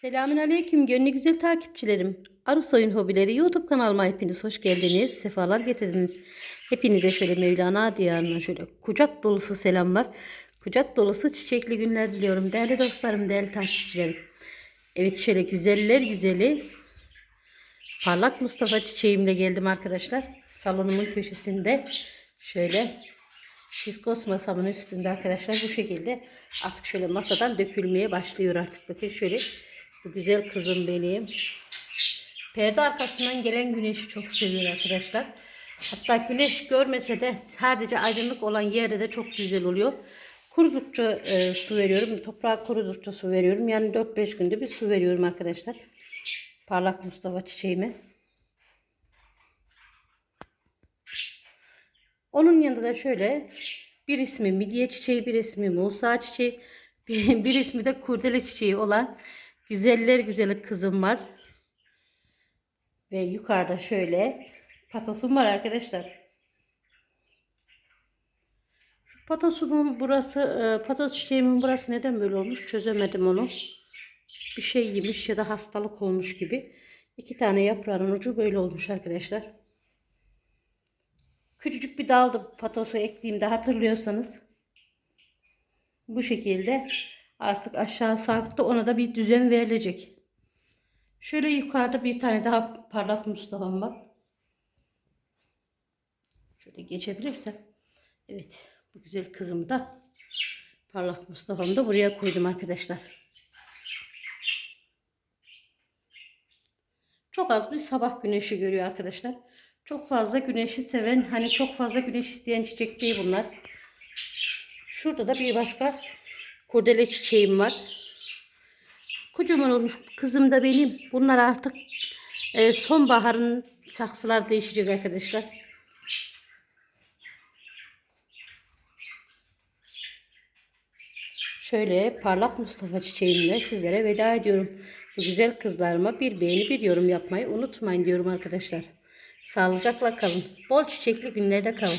Selamünaleyküm gönlü güzel takipçilerim. Arı Soyun Hobileri YouTube kanalıma hepiniz hoş geldiniz. Sefalar getirdiniz. Hepinize şöyle Mevlana diyarına şöyle kucak dolusu selamlar. Kucak dolusu çiçekli günler diliyorum. Değerli dostlarım, değerli takipçilerim. Evet şöyle güzeller güzeli parlak Mustafa çiçeğimle geldim arkadaşlar. Salonumun köşesinde şöyle Fiskos masamın üstünde arkadaşlar bu şekilde artık şöyle masadan dökülmeye başlıyor artık. Bakın şöyle bu güzel kızım benim. Perde arkasından gelen güneşi çok seviyor arkadaşlar. Hatta güneş görmese de sadece aydınlık olan yerde de çok güzel oluyor. Kurudukça e, su veriyorum. Toprağa kurudukça su veriyorum. Yani 4-5 günde bir su veriyorum arkadaşlar. Parlak Mustafa çiçeğime. Onun yanında da şöyle bir ismi midye çiçeği, bir ismi Musa çiçeği, bir, bir ismi de kurdele çiçeği olan güzeller güzeli kızım var. Ve yukarıda şöyle patosum var arkadaşlar. Şu patosumun burası, e, patos çiçeğimin burası neden böyle olmuş çözemedim onu. Bir şey yemiş ya da hastalık olmuş gibi. İki tane yaprağın ucu böyle olmuş arkadaşlar. Küçücük bir daldı patosu ektiğimde hatırlıyorsanız. Bu şekilde artık aşağı sarktı. Ona da bir düzen verilecek. Şöyle yukarıda bir tane daha parlak Mustafa'm var. Şöyle geçebilirsem. Evet. Bu güzel kızımı da parlak Mustafa'mı da buraya koydum arkadaşlar. Çok az bir sabah güneşi görüyor arkadaşlar. Çok fazla güneşi seven, hani çok fazla güneş isteyen çiçek değil bunlar. Şurada da bir başka kurdele çiçeğim var. Kocaman olmuş kızım da benim. Bunlar artık e, sonbaharın saksılar değişecek arkadaşlar. Şöyle parlak Mustafa çiçeğimle sizlere veda ediyorum. Bu güzel kızlarıma bir beğeni bir yorum yapmayı unutmayın diyorum arkadaşlar. Sağlıcakla kalın. Bol çiçekli günlerde kalın.